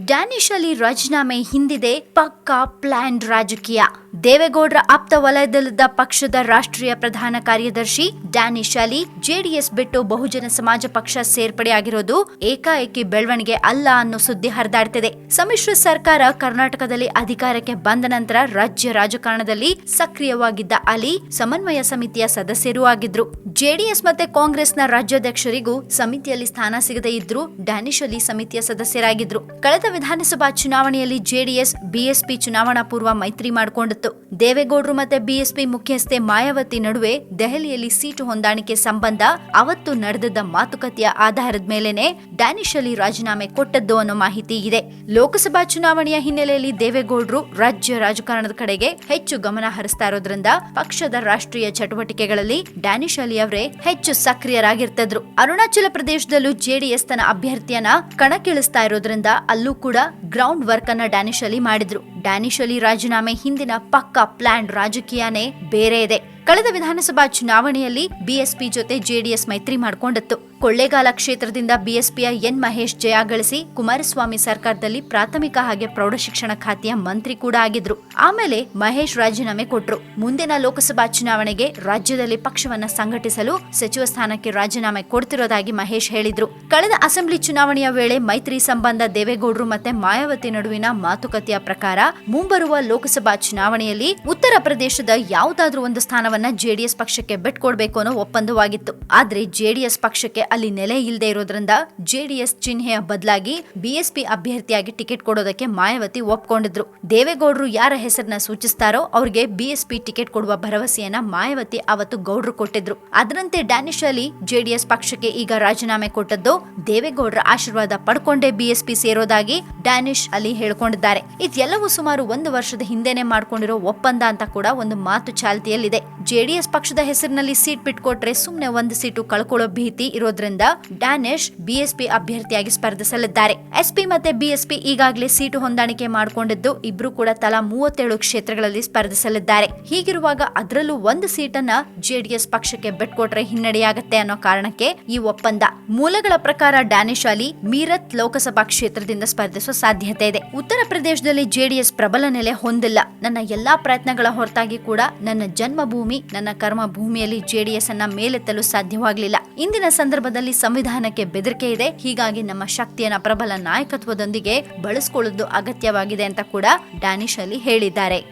ಡ್ಯಾನಿಶ್ ಅಲಿ ರಾಜೀನಾಮೆ ಹಿಂದಿದೆ ಪಕ್ಕಾ ಪ್ಲಾನ್ ರಾಜಕೀಯ. ದೇವೇಗೌಡರ ಆಪ್ತ ವಲಯದಲ್ಲಿದ್ದ ಪಕ್ಷದ ರಾಷ್ಟ್ರೀಯ ಪ್ರಧಾನ ಕಾರ್ಯದರ್ಶಿ ಡ್ಯಾನಿಶ್ ಅಲಿ ಜೆಡಿಎಸ್ ಬಿಟ್ಟು ಬಹುಜನ ಸಮಾಜ ಪಕ್ಷ ಸೇರ್ಪಡೆಯಾಗಿರೋದು ಏಕಾಏಕಿ ಬೆಳವಣಿಗೆ ಅಲ್ಲ ಅನ್ನೋ ಸುದ್ದಿ ಹರಿದಾಡ್ತಿದೆ. ಸಮ್ಮಿಶ್ರ ಸರ್ಕಾರ ಕರ್ನಾಟಕದಲ್ಲಿ ಅಧಿಕಾರಕ್ಕೆ ಬಂದ ನಂತರ ರಾಜ್ಯ ರಾಜಕಾರಣದಲ್ಲಿ ಸಕ್ರಿಯವಾಗಿದ್ದ ಅಲಿ, ಸಮನ್ವಯ ಸಮಿತಿಯ ಸದಸ್ಯರೂ ಆಗಿದ್ರು. ಜೆಡಿಎಸ್ ಮತ್ತೆ ಕಾಂಗ್ರೆಸ್ನ ರಾಜ್ಯಾಧ್ಯಕ್ಷರಿಗೂ ಸಮಿತಿಯಲ್ಲಿ ಸ್ಥಾನ ಸಿಗದೇ ಇದ್ರು ಡ್ಯಾನಿಶ್ ಅಲಿ ಸಮಿತಿಯ ಸದಸ್ಯರಾಗಿದ್ರು. ಕಳೆದ ವಿಧಾನಸಭಾ ಚುನಾವಣೆಯಲ್ಲಿ ಜೆಡಿಎಸ್, ಬಿಎಸ್ಪಿ ಚುನಾವಣಾ ಪೂರ್ವ ಮೈತ್ರಿ ಮಾಡಿಕೊಂಡಿತ್ತು. ದೇವೇಗೌಡರು ಮತ್ತೆ ಬಿಎಸ್ಪಿ ಮುಖ್ಯಸ್ಥೆ ಮಾಯಾವತಿ ನಡುವೆ ದೆಹಲಿಯಲ್ಲಿ ಸೀಟು ಹೊಂದಾಣಿಕೆ ಸಂಬಂಧ ಅವತ್ತು ನಡೆದಿದ್ದ ಮಾತುಕತೆಯ ಆಧಾರದ ಮೇಲೆನೆ ಡ್ಯಾನಿಶ್ ಅಲಿ ರಾಜೀನಾಮೆ ಕೊಟ್ಟದ್ದು ಅನ್ನೋ ಮಾಹಿತಿ ಇದೆ. ಲೋಕಸಭಾ ಚುನಾವಣೆಯ ಹಿನ್ನೆಲೆಯಲ್ಲಿ ದೇವೇಗೌಡರು ರಾಜ್ಯ ರಾಜಕಾರಣದ ಕಡೆಗೆ ಹೆಚ್ಚು ಗಮನ ಹರಿಸ್ತಾ ಇರೋದ್ರಿಂದ ಪಕ್ಷದ ರಾಷ್ಟ್ರೀಯ ಚಟುವಟಿಕೆಗಳಲ್ಲಿ ಡ್ಯಾನಿಶ್ ಅಲಿ ಅವರೇ ಹೆಚ್ಚು ಸಕ್ರಿಯರಾಗಿರ್ತಿದ್ರು. ಅರುಣಾಚಲ ಪ್ರದೇಶದಲ್ಲೂ ಜೆಡಿಎಸ್ ತನ್ನ ಅಭ್ಯರ್ಥಿಯನ್ನ ಕಣಕ್ಕಿಳಿಸ್ತಾ ಇರೋದ್ರಿಂದ ಅಲ್ಲೂ ಕೂಡ ಗ್ರೌಂಡ್ ವರ್ಕ್ ಅನ್ನ ಡ್ಯಾನಿಶ್ ಅಲಿ ಮಾಡಿದ್ರು. ಡ್ಯಾನಿಶ್ ಅಲಿ ರಾಜೀನಾಮೆ ಹಿಂದಿನ ಪಕ್ಕಾ ಪ್ಲಾನ್ ರಾಜಕೀಯನೇ ಬೇರೆ ಇದೆ. ಕಳೆದ ವಿಧಾನಸಭಾ ಚುನಾವಣೆಯಲ್ಲಿ ಬಿಎಸ್ಪಿ ಜೊತೆ ಜೆಡಿಎಸ್ ಮೈತ್ರಿ ಮಾಡಿಕೊಂಡಿತ್ತು. ಕೊಳ್ಳೇಗಾಲ ಕ್ಷೇತ್ರದಿಂದ ಬಿಎಸ್ಪಿಯ ಎನ್ ಮಹೇಶ್ ಜಯ ಗಳಿಸಿ ಕುಮಾರಸ್ವಾಮಿ ಸರ್ಕಾರದಲ್ಲಿ ಪ್ರಾಥಮಿಕ ಹಾಗೆ ಪ್ರೌಢಶಿಕ್ಷಣ ಖಾತೆಯ ಮಂತ್ರಿ ಕೂಡ ಆಗಿದ್ರು. ಆಮೇಲೆ ಮಹೇಶ್ ರಾಜೀನಾಮೆ ಕೊಟ್ರು. ಮುಂದಿನ ಲೋಕಸಭಾ ಚುನಾವಣೆಗೆ ರಾಜ್ಯದಲ್ಲಿ ಪಕ್ಷವನ್ನ ಸಂಘಟಿಸಲು ಸಚಿವ ಸ್ಥಾನಕ್ಕೆ ರಾಜೀನಾಮೆ ಕೊಡ್ತಿರೋದಾಗಿ ಮಹೇಶ್ ಹೇಳಿದ್ರು. ಕಳೆದ ಅಸೆಂಬ್ಲಿ ಚುನಾವಣೆಯ ವೇಳೆ ಮೈತ್ರಿ ಸಂಬಂಧ ದೇವೇಗೌಡರು ಮತ್ತೆ ಮಾಯಾವತಿ ನಡುವಿನ ಮಾತುಕತೆಯ ಪ್ರಕಾರ ಮುಂಬರುವ ಲೋಕಸಭಾ ಚುನಾವಣೆಯಲ್ಲಿ ಉತ್ತರ ಪ್ರದೇಶದ ಯಾವುದಾದ್ರೂ ಒಂದು ಸ್ಥಾನವನ್ನ ಜೆಡಿಎಸ್ ಪಕ್ಷಕ್ಕೆ ಬಿಟ್ಕೊಡ್ಬೇಕು ಅನ್ನೋ ಒಪ್ಪಂದವಾಗಿತ್ತು. ಆದ್ರೆ ಜೆಡಿಎಸ್ ಪಕ್ಷಕ್ಕೆ ಅಲ್ಲಿ ನೆಲೆ ಇಲ್ಲದೆ ಇರೋದ್ರಿಂದ ಜೆಡಿಎಸ್ ಚಿಹ್ನೆಯ ಬದಲಾಗಿ ಬಿಎಸ್ಪಿ ಅಭ್ಯರ್ಥಿಯಾಗಿ ಟಿಕೆಟ್ ಕೊಡೋದಕ್ಕೆ ಮಾಯಾವತಿ ಒಪ್ಕೊಂಡಿದ್ರು. ದೇವೇಗೌಡರು ಯಾರ ಹೆಸರನ್ನ ಸೂಚಿಸ್ತಾರೋ ಅವ್ರಿಗೆ ಬಿಎಸ್ಪಿ ಟಿಕೆಟ್ ಕೊಡುವ ಭರವಸೆಯನ್ನ ಮಾಯಾವತಿ ಅವತ್ತು ಗೌಡ್ರು ಕೊಟ್ಟಿದ್ರು. ಅದರಂತೆ ಡ್ಯಾನಿಶ್ ಅಲಿ ಜೆಡಿಎಸ್ ಪಕ್ಷಕ್ಕೆ ಈಗ ರಾಜೀನಾಮೆ ಕೊಟ್ಟದ್ದು ದೇವೇಗೌಡರ ಆಶೀರ್ವಾದ ಪಡ್ಕೊಂಡೇ ಬಿಎಸ್ಪಿ ಸೇರೋದಾಗಿ ಡ್ಯಾನಿಶ್ ಅಲಿ ಹೇಳ್ಕೊಂಡಿದ್ದಾರೆ. ಇದೆಲ್ಲವೂ ಸುಮಾರು ಒಂದು ವರ್ಷದ ಹಿಂದೆನೆ ಮಾಡ್ಕೊಂಡಿರೋ ಒಪ್ಪಂದ ಅಂತ ಕೂಡ ಒಂದು ಮಾತು ಚಾಲ್ತಿಯಲ್ಲಿದೆ. ಜೆಡಿಎಸ್ ಪಕ್ಷದ ಹೆಸರಿನಲ್ಲಿ ಸೀಟ್ ಬಿಟ್ಕೊಟ್ರೆ ಸುಮ್ನೆ ಒಂದು ಸೀಟು ಕಳ್ಕೊಳ್ಳೋ ಭೀತಿ ಇರೋದ್ರಿಂದ ಡ್ಯಾನಿಶ್ ಬಿಎಸ್ಪಿ ಅಭ್ಯರ್ಥಿಯಾಗಿ ಸ್ಪರ್ಧಿಸಲಿದ್ದಾರೆ ಎಸ್ಪಿ ಮತ್ತೆ ಬಿಎಸ್ಪಿ ಈಗಾಗಲೇ ಸೀಟು ಹೊಂದಾಣಿಕೆ ಮಾಡಿಕೊಂಡಿದ್ದು ಇಬ್ರು ಕೂಡ ತಲಾ ಮೂವತ್ತೇಳು ಕ್ಷೇತ್ರಗಳಲ್ಲಿ ಸ್ಪರ್ಧಿಸಲಿದ್ದಾರೆ ಹೀಗಿರುವಾಗ ಅದರಲ್ಲೂ ಒಂದು ಸೀಟನ್ನ ಜೆಡಿಎಸ್ ಪಕ್ಷಕ್ಕೆ ಬಿಟ್ಕೊಟ್ರೆ ಹಿನ್ನಡೆಯಾಗತ್ತೆ ಅನ್ನೋ ಕಾರಣಕ್ಕೆ ಈ ಒಪ್ಪಂದ. ಮೂಲಗಳ ಪ್ರಕಾರ ಡ್ಯಾನಿಶ್ ಅಲಿ ಮೀರತ್ ಲೋಕಸಭಾ ಕ್ಷೇತ್ರದಿಂದ ಸ್ಪರ್ಧಿಸುವ ಸಾಧ್ಯತೆ ಇದೆ. ಉತ್ತರ ಪ್ರದೇಶದಲ್ಲಿ ಜೆಡಿಎಸ್ ಪ್ರಬಲ ನೆಲೆ ಹೊಂದಿಲ್ಲ. ನನ್ನ ಎಲ್ಲಾ ಪ್ರಯತ್ನಗಳ ಹೊರತಾಗಿ ಕೂಡ ನನ್ನ ಜನ್ಮಭೂಮಿ ನನ್ನ ಕರ್ಮ ಭೂಮಿಯಲ್ಲಿ ಜೆಡಿಎಸ್ ಅನ್ನ ಮೇಲೆತ್ತಲು ಸಾಧ್ಯವಾಗಲಿಲ್ಲ. ಇಂದಿನ ಸಂದರ್ಭದಲ್ಲಿ ಸಂವಿಧಾನಕ್ಕೆ ಬೆದರಿಕೆ ಇದೆ. ಹೀಗಾಗಿ ನಮ್ಮ ಶಕ್ತಿಯನ್ನ ಪ್ರಬಲ ನಾಯಕತ್ವದೊಂದಿಗೆ ಬಳಸಿಕೊಳ್ಳುವುದು ಅಗತ್ಯವಾಗಿದೆ ಅಂತ ಕೂಡ ಡ್ಯಾನಿಶ್ ಅಲ್ಲಿ ಹೇಳಿದ್ದಾರೆ.